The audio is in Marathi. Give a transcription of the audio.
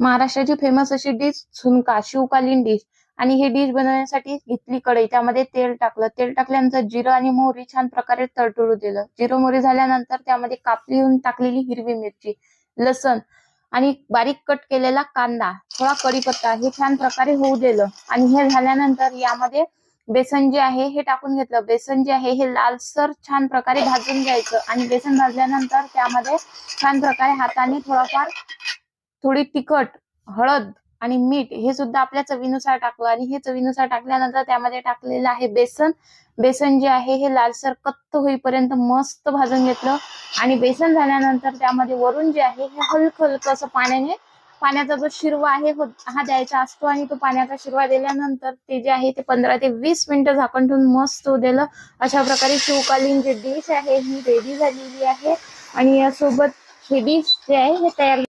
महाराष्ट्राची फेमस अशी डिश झुणका शिवकालीन डिश आणि हे डिश बनवण्यासाठी घेतली कढई त्यामध्ये तेल टाकलं. तेल टाकल्यानंतर जिरं आणि मोहरी छान प्रकारे तडतडू दिलं. जिरं मोहरी झाल्यानंतर त्यामध्ये कापलीहून टाकलेली हिरवी मिरची लसण आणि बारीक कट केलेला कांदा थोडा कढीपत्ता हे छान प्रकारे होऊ दिलं. आणि हे झाल्यानंतर यामध्ये बेसन जे आहे हे टाकून घेतलं. बेसन जे आहे हे लालसर छान प्रकारे भाजून घ्यायचं. आणि बेसन भाजल्यानंतर त्यामध्ये छान प्रकारे हाताने थोडाफार थोडी तिखट हळद आणि मीठ हे सुद्धा आपल्या चवीनुसार टाकलं आणि हे चवीनुसार टाकल्यानंतर त्यामध्ये टाकलेलं आहे बेसन. बेसन जे आहे हे लालसर कत्त होईपर्यंत मस्त भाजून घेतलं. आणि बेसन झाल्यानंतर त्यामध्ये वरून जे आहे हे हलकं हलकं असं पाण्याने पाण्याचा जो शिरवा आहे हो, हा द्यायचा असतो. आणि तो पाण्याचा शिरवा दिल्यानंतर ते जे आहे ते पंधरा ते वीस मिनिटं झाकण ठेवून मस्त होऊ दिलं अशा प्रकारे शिवकालीन जे डिश आहे ही रेडी झालेली आहे. आणि यासोबत हे डिश जे आहे हे तयार